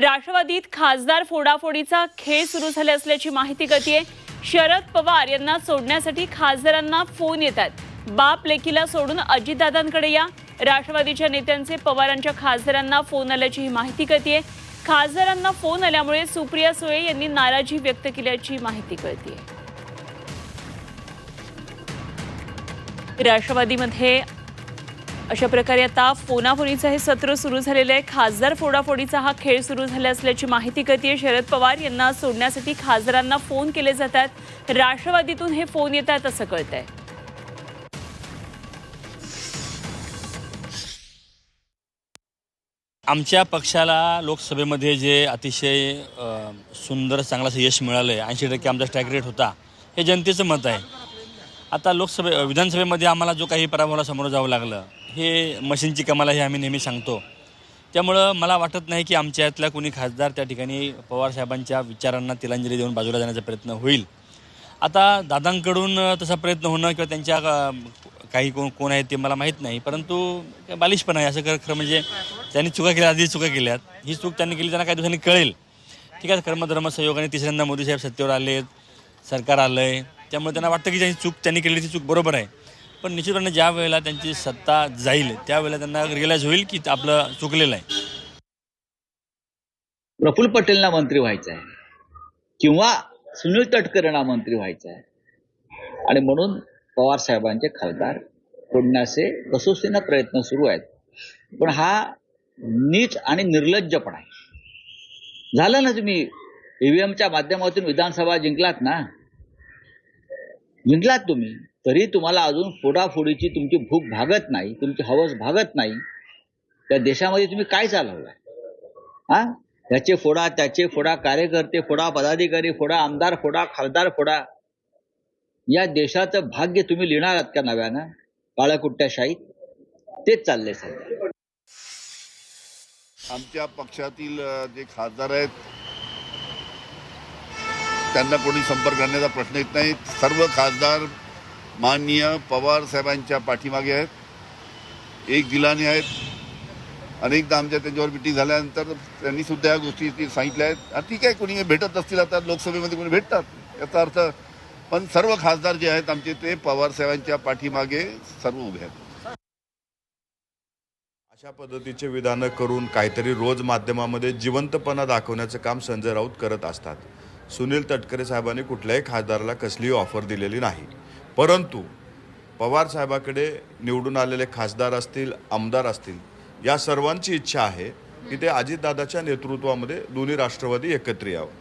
राष्ट्रवादीत खासदार फोडाफोडीचा खेळ सुरू झाले असल्याची माहिती आहे शरद पवार यांना सोडण्यासाठी खासदारांना फोन येतात बाप लेकीला सोडून अजितदादांकडे या. राष्ट्रवादीच्या नेत्यांचे पवारांच्या खासदारांना फोन आल्याची ही माहिती कळतीये खासदारांना फोन आल्यामुळे सुप्रिया सुळे यांनी नाराजी व्यक्त केल्याची माहिती कळतीये. राष्ट्रवादीमध्ये अशा प्रकारे आता फोनाफोनीचं हे सत्र सुरू झालेलं आहे. खासदार फोडाफोडीचा हा खेळ सुरू झाला असल्याची माहिती कळतीये. शरद पवार यांना सोडण्यासाठी खासदारांना फोन केले जातात. राष्ट्रवादीतून हे फोन येतात असं कळतंय. आमच्या पक्षाला लोकसभेमध्ये जे अतिशय सुंदर चांगलं यश मिळालं आहे ऐंशी टक्के आमचा स्टॅक रेट होता हे जनतेचं मत आहे. आता लोकसभे विधानसभेमध्ये आम्हाला जो काही पराभवाला सामोरं जावं लागलं हे मशीनची कमाल हे आम्ही नेहमी सांगतो. त्यामुळं मला वाटत नाही की आमच्या यातल्या कोणी खासदार त्या ठिकाणी पवारसाहेबांच्या विचारांना तिलांजली देऊन बाजूला जाण्याचा प्रयत्न होईल. आता दादांकडून तसा प्रयत्न होणं किंवा त्यांच्या काही कोण कोण आहेत ते मला माहीत नाही परंतु काय आहे. असं खरं खरं म्हणजे त्यांनी चुका केल्या आधी चुका केल्यात. ही चूक त्यांनी केली त्यांना काही दिवसांनी कळेल. ठीक आहे कर्मधर्म सहयोगाने तिसऱ्यांदा मोदी साहेब सत्तेवर आले सरकार आलं आहे त्यामुळे त्यांना वाटतं की त्यांची चूक त्यांनी केलेली ती चूक बरोबर आहे. पण निश्चितपणे ज्या वेळेला त्यांची सत्ता जाईल त्यावेळेला त्यांना रिअलाईज होईल की आपलं चुकलेलं आहे. प्रफुल्ल पटेलना मंत्री व्हायचं आहे. किंवा सुनील तटकरेंना मंत्री व्हायचं आहे. आणि म्हणून पवार साहेबांचे खासदार फोडण्याचे कसोसीनं प्रयत्न सुरू आहेत. पण हा नीच आणि निर्लज्जपणा आहे. झालं ना तुम्ही ईव्हीएमच्या माध्यमातून विधानसभा जिंकलात ना? जिंकलात तुम्ही तरी तुम्हाला अजून फोडाफोडीची तुमची भूक भागत नाही तुमची हवस भागत नाही. त्या देशामध्ये तुम्ही काय चालवलाय? हा त्याचे फोडा त्याचे फोडा कार्यकर्ते फोडा पदाधिकारी फोडा आमदार फोडा खासदार फोडा. या देशाचं भाग्य तुम्ही लिहिणार आहात का नव्यानं? काळकुट्ट्याशाहीत तेच चाललंय सध्या. आमच्या पक्षातील जे खासदार आहेत त्यांना कोणी संपर्क करण्याचा प्रश्न येत नाही. सर्व खासदार माननीय पवार साहेबांच्या पाठीमागे आहेत. एक दिलाने आहेत. अनेकदा आमच्या त्यांच्यावर मिटिंग झाल्यानंतर त्यांनी सुद्धा या गोष्टी सांगितल्या आहेत. ठीक आहे कोणी भेटत असतील आता लोकसभेमध्ये कोणी भेटतात याचा अर्थ पण सर्व खासदार जे आहेत आमचे ते पवार साहेबांच्या पाठीमागे सर्व उभे आहेत. अशा पद्धतीचे विधानं करून काहीतरी रोज माध्यमामध्ये जिवंतपणा दाखवण्याचं काम संजय राऊत करत असतात. सुनील तटकरे साहेबांनी कुठल्याही खासदाराला कसलीही ऑफर दिलेली नाही. परंतु पवार साहेबाकडे निवडून आलेले खासदार असतील आमदार असतील या सर्वांची इच्छा आहे की ते अजितदादाच्या नेतृत्वामध्ये दोन्ही राष्ट्रवादी एकत्र यावं.